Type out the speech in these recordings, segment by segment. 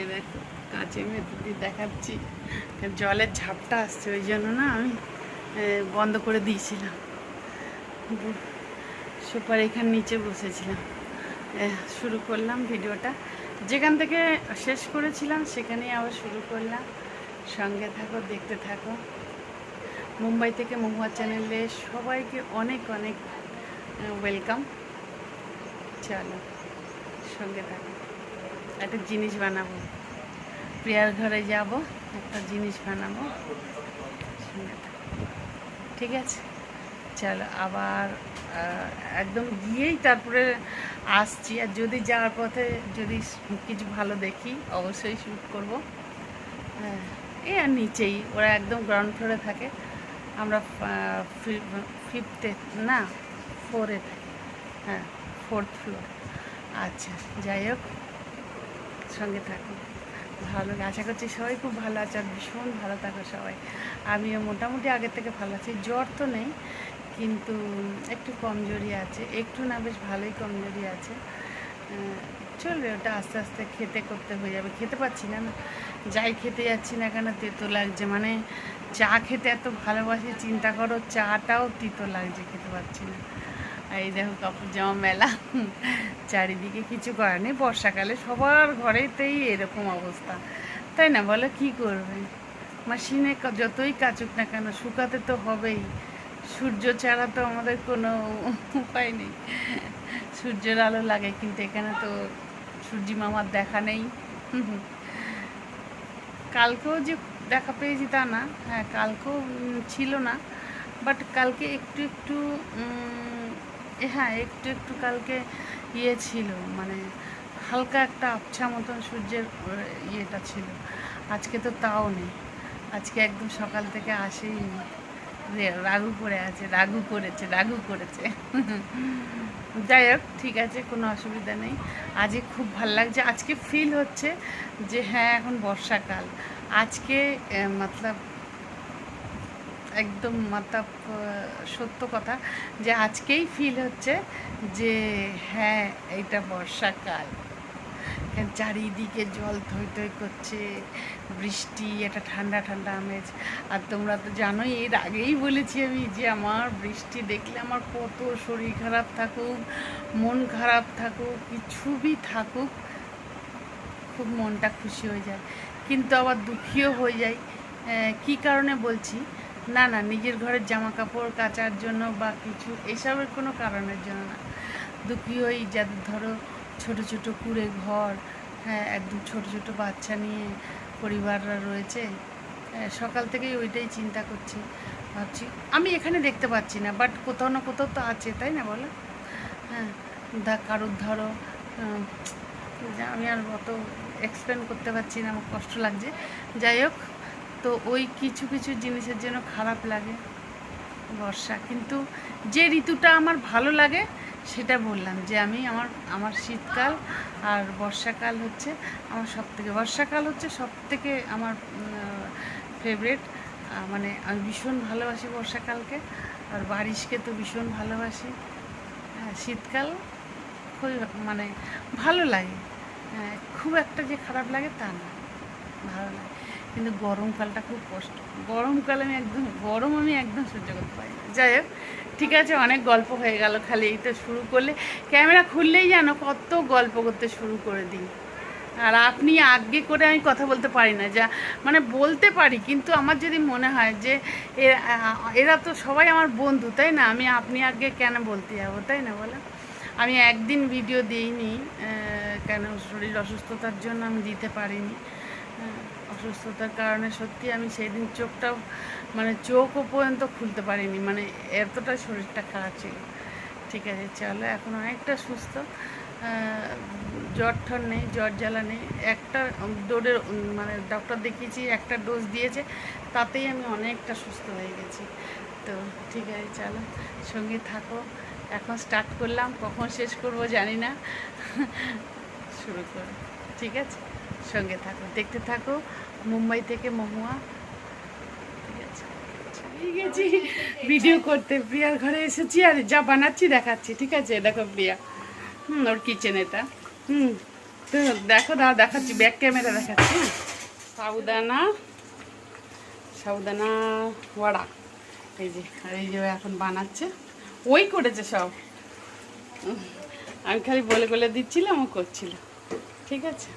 এ দেখো কাঁচে দেখাচ্ছি। জলের ঝাপটা আসছে, ওই জন্য না আমি বন্ধ করে দিয়েছিলাম। সুপার এখানে নিচে বসেছিলাম। শুরু করলাম ভিডিওটা। যেখান থেকে শেষ করেছিলাম, সেখানেই আবার শুরু করলাম। সঙ্গে থাকো, দেখতে থাকো। মুম্বাই থেকে মহুয়া চ্যানেলে সবাইকে অনেক অনেক ওয়েলকাম চলো, সঙ্গে থাকো। একটা জিনিস বানাবো। প্রিয়ার ঘরে যাব, একটা জিনিস বানাবো। ঠিক আছে? চলো আবার একদম গিয়েই তারপরে আসছি। আর যদি যাওয়ার পথে যদি কিছু ভালো দেখি, অবশ্যই শ্যুট করব। এই আর নিচেই। ওরা একদম গ্রাউন্ড ফ্লোরে থাকে। আমরা ফিফথে না ফোরে থাকি। হ্যাঁ ফোর্থ ফ্লোর আচ্ছা যাই হোক। সঙ্গে থাকুন ভালো আশা করছি সবাই খুব ভালো আছে আর ভীষণ ভালো থাকো সবাই। আমিও মোটামুটি আগের থেকে ভালো আছি। জ্বর তো নেই, কিন্তু একটু কমজোরি আছে। একটু না, বেশ ভালোই কমজোরি আছে। চলবে, ওটা আস্তে আস্তে খেতে করতে হয়ে যাবে। খেতে পাচ্ছি না না। যাই খেতে যাচ্ছি না কেন, তেতো লাগছে। মানে চা খেতে এত ভালোবাসি, চিন্তা করো, চাটাও তিতো লাগছে, খেতে পাচ্ছি না। এই দেখো কাপড় জামা মেলা। চারিদিকে কিছু করার নেই, বর্ষাকালে সবার ঘরেতেই এরকম অবস্থা। তাই না বলো, কি করবে? মেশিনে ক- যতই কাচুক না কেন, শুকাতে তো হবেই। সূর্য ছাড়া তো আমাদের কোনো উপায় নেই। সূর্যের আলো লাগে, কিন্তু এখানে তো সূর্যি মামার দেখা নেই। কালকেও যে দেখা পেয়েছি তা না হ্যাঁ কালকেও ছিল না। বাট কালকে একটু একটু হ্যাঁ একটু একটু কালকে ইয়ে ছিল মানে হালকা একটা আবছা মতন সূর্যের ইয়েটা ছিল। আজকে তো তাও নেই। আজকে একদম সকাল থেকে আসেই রাগু করে আছে, রাগু করেছে রাগু করেছে। যাই হোক, ঠিক আছে, কোনো অসুবিধা নেই। আজকে খুব ভালো লাগছে। আজকে ফিল হচ্ছে যে হ্যাঁ এখন বর্ষাকাল। আজকে মতলব একদম আহ, সত্য কথা যে আজকেই ফিল হচ্ছে যে হ্যাঁ এইটা বর্ষাকাল। চারিদিকে জল থই থই করছে বৃষ্টি একটা ঠান্ডা ঠান্ডা আমেজ। আর তোমরা তো জানোই এর আগেই বলেছি আমি যে আমার বৃষ্টি দেখলে আমার কত শরীর খারাপ থাকুক মন খারাপ থাকুক কিছুবি থাকুক খুব মনটা খুশি হয়ে যায়। কিন্তু আবার দুঃখীও হয়ে যায়। কী কারণে বলছি? না না নিজের ঘরের জামা কাপড় কাচার জন্য বা কিছু এসবের কোনো কারণের জন্য না। দুঃখী হই যাদের ধরো ছোট ছোট কুড়ে ঘর হ্যাঁ একদম ছোট ছোট বাচ্চা নিয়ে পরিবাররা রয়েছে আহ, সকাল থেকেই ওইটাই চিন্তা করছি ভাবছি আমি এখানে দেখতে পাচ্ছি না বাট কোথাও না কোথাও তো আছে তাই না বলো? হ্যাঁ কারোর ধরো আমি আর অত এক্সপ্লেন করতে পারছি না আমার কষ্ট লাগছে। যাই হোক তো ওই কিছু কিছু জিনিসের জন্য খারাপ লাগে বর্ষা। কিন্তু যে ঋতুটা আমার ভালো লাগে সেটা বললাম যে আমি আমার আমার শীতকাল আর বর্ষাকাল হচ্ছে আমার সব থেকে বর্ষাকাল হচ্ছে সব থেকে আমার ফেভারেট মানে আমি ভীষণ ভালোবাসি বর্ষাকালকে আর বারিশকে তো ভীষণ ভালোবাসি। হ্যাঁ, শীতকাল খুবই মানে ভালো লাগে। হ্যাঁ, খুব একটা যে খারাপ লাগে তা না ভালো লাগে। কিন্তু গরমকালটা খুব কষ্ট। গরমকালে আমি একদম, গরম আমি একদম সহ্য করতে পারি না। যাই হোক, ঠিক আছে, অনেক গল্প হয়ে গেল খালি, এই তো শুরু করলে। ক্যামেরা খুললেই যেন কত গল্প করতে শুরু করে দিই। আর আপনি আগে করে আমি কথা বলতে পারি না, যা মানে বলতে পারি, কিন্তু আমার যদি মনে হয় যে এরা তো সবাই আমার বন্ধু, তাই না? আমি আপনি আগে কেন বলতে যাব, তাই না বলো? আমি একদিন ভিডিও দিইনি কেন শরীর অসুস্থতার জন্য আমি দিতে পারিনি। অসুস্থতার কারণে সত্যি আমি সেই দিন চোখটাও মানে চোখও পর্যন্ত খুলতে পারিনি। মানে এতটা শরীরটা খারাপ ছিল। ঠিক আছে, চলো এখন অনেকটা সুস্থ। জ্বর ঠর নেই, জ্বর জ্বালা নেই। একটা ডোরের মানে ডক্টর দেখিয়েছি, একটা ডোজ দিয়েছে। তাতেই আমি অনেকটা সুস্থ হয়ে গেছি। তো ঠিক আছে, চলো সঙ্গে থাকো। এখন স্টার্ট করলাম। কখন শেষ করব জানি না। শুরু করো। ঠিক আছে? সঙ্গে থাকো, দেখতে থাকো, মুম্বাই থেকে মহুয়া। আছে ভিডিও করতে, প্রিয়ার ঘরে এসেছি আর যা বানাচ্ছি দেখাচ্ছি, ঠিক আছে? দেখো প্রিয়া, হুম, ওর কিচেন এটা। হুম, তো দেখো দাও, দেখাচ্ছি ব্যাক ক্যামেরা দেখাচ্ছি সাউদানা সাউদানা ওয়াড়া। এই যে, আর এই যে এখন বানাচ্ছে। ওই করেছে সব। আমি খালি বলে বলে দিচ্ছিলাম, ও করছিল। ঠিক আছে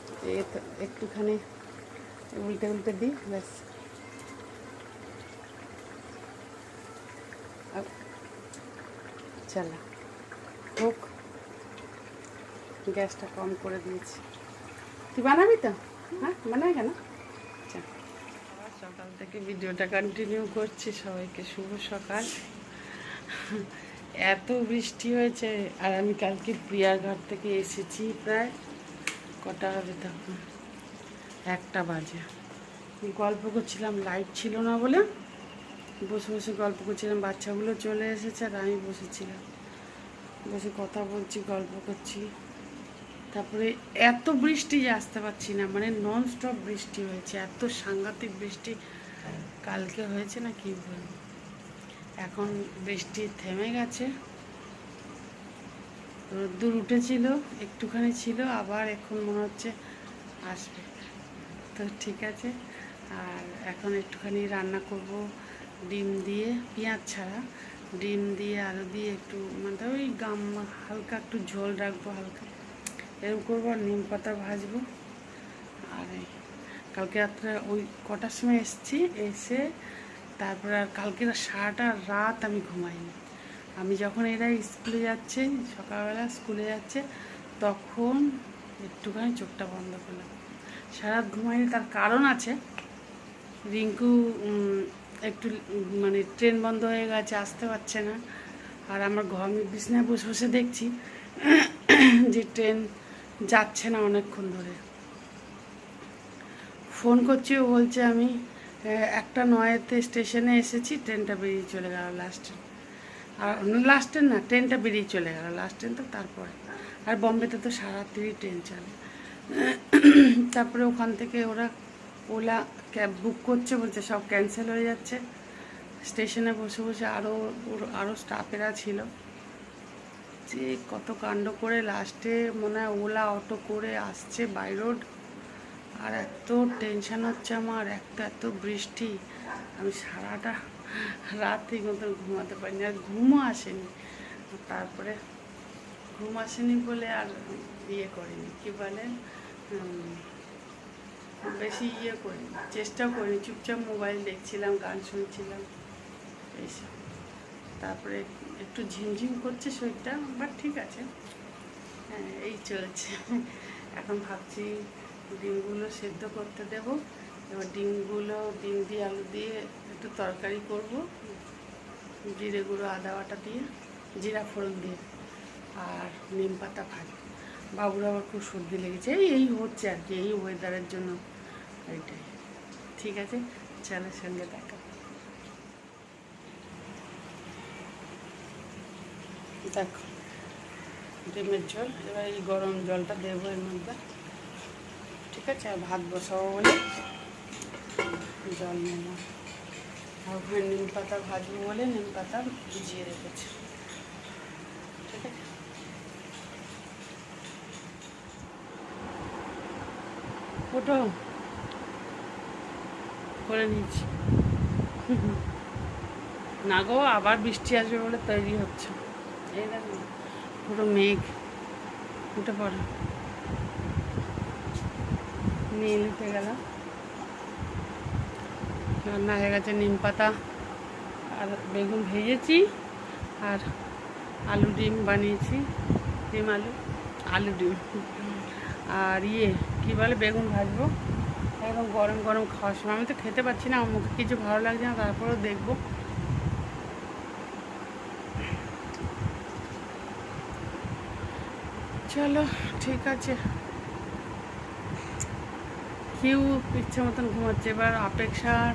এই তো একটুখানি উল্টে উল্টে দিই, ব্যাস। চালা। হোক, গ্যাসটা কম করে দিয়েছি। তুই বানাবি তো? হ্যাঁ বানাবি কেন? সকাল থেকে ভিডিওটা কন্টিনিউ করছি, সবাইকে শুভ সকাল। এত বৃষ্টি হয়েছে, আর আমি কালকে প্রিয়ার ঘর থেকে এসেছি প্রায়। কটা হবে তখন? একটা বাজে। গল্প করছিলাম লাইট ছিল না বলে বসে বসে গল্প করছিলাম, বাচ্চাগুলো চলে এসেছে আর আমি বসেছিলাম। বসে কথা বলছি, গল্প করছি। তারপরে এত বৃষ্টি যে আসতে পারছি না মানে নন স্টপ বৃষ্টি হয়েছে, এত সাংঘাতিক বৃষ্টি কালকে হয়েছে না কি বলব? এখন বৃষ্টি থেমে গেছে। রোদ্দুর উঠেছিল, একটুখানি ছিল, আবার এখন মনে হচ্ছে আসবে। তো ঠিক আছে, আর এখন একটুখানি রান্না করব, ডিম দিয়ে, পেঁয়াজ ছাড়া। ডিম দিয়ে, আলু দিয়ে একটু মানে ওই গাম, হালকা একটু ঝোল রাখব, হালকা। এরকম করব, আর নিম পাতা ভাজবো। আর কালকে রাত্রে ওই কটার সময় এসেছি, এসে তারপরে আর কালকে সারাটা রাত আমি ঘুমাইনি। আমি যখন এরা স্কুলে যাচ্ছে, সকালবেলা স্কুলে যাচ্ছে, তখন একটুখানি চোখটা বন্ধ করলাম। সারা ঘুমাইনি, তার কারণ আছে, রিঙ্কু একটু মানে ট্রেন বন্ধ হয়ে গেছে, আসতে পারছে না। আর আমার ঘর বিছনায় বসে বসে দেখছি যে ট্রেন যাচ্ছে না অনেকক্ষণ ধরে। ফোন করছি, ও বলছে আমি একটা নয়েতে স্টেশনে এসেছি, ট্রেনটা বেরিয়ে চলে গেল লাস্টে আর লাস্ট না ট্রেনটা বেরিয়ে চলে গেল লাস্ট ট্রেন তো তারপরে। আর বম্বেতে তো সারাত্রি ট্রেন চলে। তারপরে ওখান থেকে ওরা ওলা ক্যাব বুক করছে, বলছে সব ক্যান্সেল হয়ে যাচ্ছে। স্টেশনে বসে বসে আরও আরও স্টাফেরা ছিল। যে কত কাণ্ড করে লাস্টে মনে হয় ওলা অটো করে আসছে বাই রোড আর এত টেনশান হচ্ছে আমার একটা এত বৃষ্টি। আমি সারাটা রাত ঠিক মতন ঘুমাতে পারিনি আর ঘুমও আসেনি। তারপরে ঘুম আসেনি বলে আর ইয়ে করিনি, কি বলে বেশি ইয়ে করিনি, চেষ্টাও করিনি, চুপচাপ মোবাইল দেখছিলাম, গান শুনছিলাম এইসব তারপরে একটু ঝিমঝিম করছে শরীরটা, বাট ঠিক আছে। হ্যাঁ এই চলছে। এখন ভাবছি ডিমগুলো সেদ্ধ করতে দেব। এবার ডিমগুলো, ডিম দিয়ে আলু দিয়ে একটু তরকারি করব। জিরে গুঁড়ো, আদা বাটা দিয়ে, জিরা ফোড়ন দিয়ে আর নিম পাতা ভাজি বাবুর আবার খুব সর্দি লেগেছে। এই এই হচ্ছে আর কি, এই ওয়েদারের জন্য এইটাই। ঠিক আছে ছেলের সঙ্গে দেখা। দেখো, ডিমের ঝোল, এবার এই গরম জলটা দেবো এর মধ্যে। ঠিক আছে, আর ভাত বসাবো বলে। জল নেব আর ওখানে নিম পাতা, ভাজবো বলে নিম পাতা ভিজিয়ে রেখেছি। ওটো করে নিয়েছি। না গো, আবার বৃষ্টি আসবে বলে তৈরি হচ্ছে। পুরো মেঘ। উঠে পড়ে। নীল উঠে গেল। রান্না হয়ে গেছে নিম পাতা আর বেগুন ভেজেছি আর আলু ডিম বানিয়েছি, ডিম আলু আলু ডিম। আর ইয়ে কী বলে, বেগুন ভাজবো। একদম গরম গরম খাওয়ার সময়। আমি তো খেতে পাচ্ছি না মুখে কিছু ভালো লাগছে না, তারপরেও দেখব। চলো, ঠিক আছে। কিউ ইচ্ছে মতন ঘুমাচ্ছে, এবার অপেক্ষার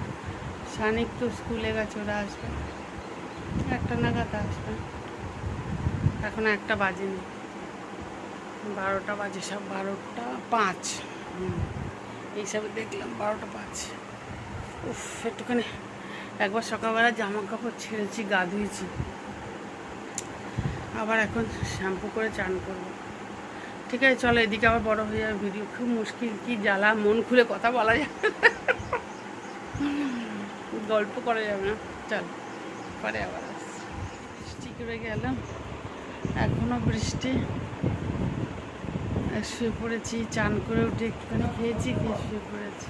সানিক তো স্কুলে গেছে, ওরা আসবে। একটা নাগাদ আসবে। এখন একটা বাজেনি। বারোটা বাজে সব, বারোটা পাঁচ। হুম এইসবে দেখলাম বারোটা পাঁচ। উফ, একটুখানি, একবার সকালবেলা জামা কাপড় ছেড়েছি গা ধুয়েছি আবার এখন শ্যাম্পু করে চান করব। ঠিক আছে, চলো এদিকে আবার বড় হয়ে যাবে, ভিডিও খুব মুশকিল, কি জ্বালা, মন খুলে কথা বলা না। গল্প করা যাবে না। চল। পরে আবার বৃষ্টি করে গেলাম এখনও বৃষ্টি। শুয়ে পড়েছি চান করে উঠে একটুখানি খেয়েছি খেয়ে শুয়ে পড়েছি।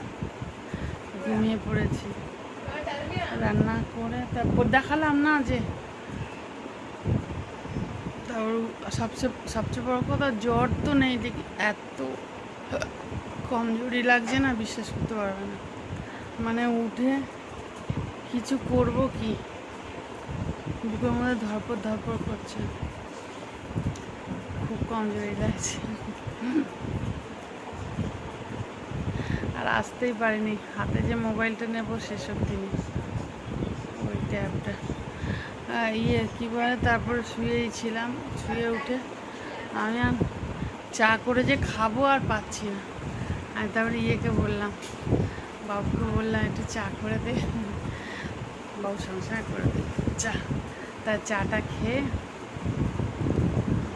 ঘুমিয়ে পড়েছি। রান্না করে তারপর দেখালাম না যে তারপর সবচেয়ে সবচেয়ে বড় কথা জ্বর তো নেই দেখি এত কমজোরি লাগছে না বিশ্বাস করতে পারবে না। মানে উঠে কিছু করব কি? বুকের মধ্যে ধরপড় ধরপড় করছে। খুব কমজোরি লাগছে আর আসতেই পারিনি। হাতে যে মোবাইলটা নেব সেসব জিনিস। ওই ট্যাবটা। ইয়ে কী বলে, তারপরে শুয়েই ছিলাম। শুয়ে উঠে আমি আর চা করে যে খাব আর পাচ্ছি না। আমি তারপরে ইয়েকে বললাম, বাবুকে বললাম, একটু চা করে দে। বাবু সংসার করে দে চা তার চাটা খেয়ে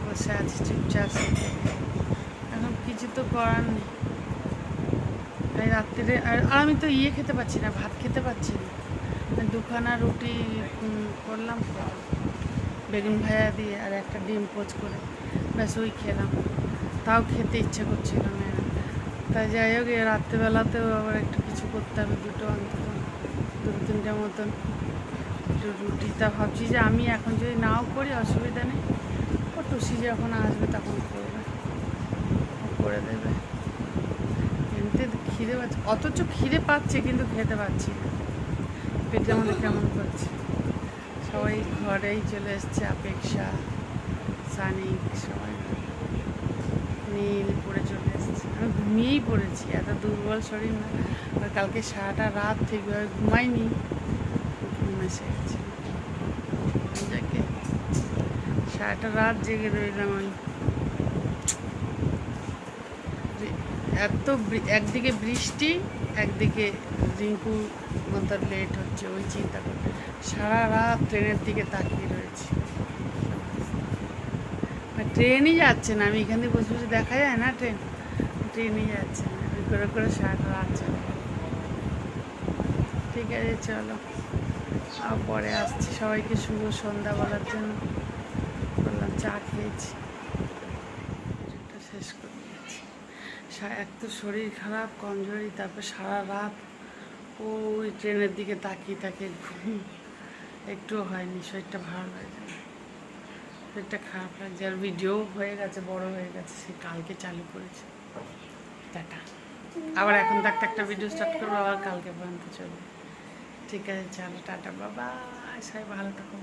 বসে আছি, চুপচাপ। এখন কিছু তো করার নেই। তাই রাত্রিরে, আর আমি তো ইয়ে খেতে পাচ্ছি না, ভাত খেতে পাচ্ছি না। দুখানা রুটি করলাম বেগুন ভাজা দিয়ে আর একটা ডিম পোচ করে ব্যাস ওই খেলাম। তাও খেতে ইচ্ছে করছিল না। তাই যাই হোক রাত্রেবেলাতেও আবার একটু কিছু করতে হবে, দুটো অন্তত। দুটো তিনটে মতন একটু রুটি। তা ভাবছি যে আমি এখন যদি নাও করি, অসুবিধা নেই। ও টুসি যখন আসবে তখন করবে। করে দেবে। এমনিতে খিদে পাচ্ছে। অথচ খিদে পাচ্ছে কিন্তু খেতে পাচ্ছি না। পেটের মধ্যে কেমন করছে? সবাই ঘরেই চলে এসছে অপেক্ষা সানিক, সবাই। নীল পড়ে চলে আমি ঘুমিয়েই পড়েছি, এত দুর্বল শরীর না। কালকে সারাটা রাত ঠিকভাবে ঘুমাইনি, ঘুম এসে গেছে। সারাটা রাত জেগে রইলাম আমি। এত একদিকে বৃষ্টি, একদিকে রিঙ্কু মতো লেট হচ্ছে, ওই চিন্তা করে সারা রাত ট্রেনের দিকে তাকিয়ে রয়েছি। ট্রেনই যাচ্ছে না, আমি এখান থেকে বসে বসে দেখা যায় না ট্রেন? ট্রেনই যাচ্ছে। করে করে সারাটা রাত ঠিক আছে, চলো। আর পরে আসছি। সবাইকে শুভ সন্ধ্যা বলার জন্য। বললাম চা খেয়েছি। শেষ করে দিয়েছি। এক তো শরীর খারাপ, কমজোরি, তারপর সারা রাত ওই ট্রেনের দিকে তাকিয়ে তাকিয়ে ঘুম। একটুও হয়নি, শরীরটা ভালো লাগে শরীরটা খারাপ লাগছে। আর ভিডিও হয়ে গেছে, বড় হয়ে গেছে। সে কালকে চালু করেছে। টাটা। আবার এখন একটা একটা ভিডিও স্টার্ট করব, আবার কালকে পর্যন্ত চলবে। ঠিক আছে, চলো, টাটা, বাবা, সবাই ভালো থাকো।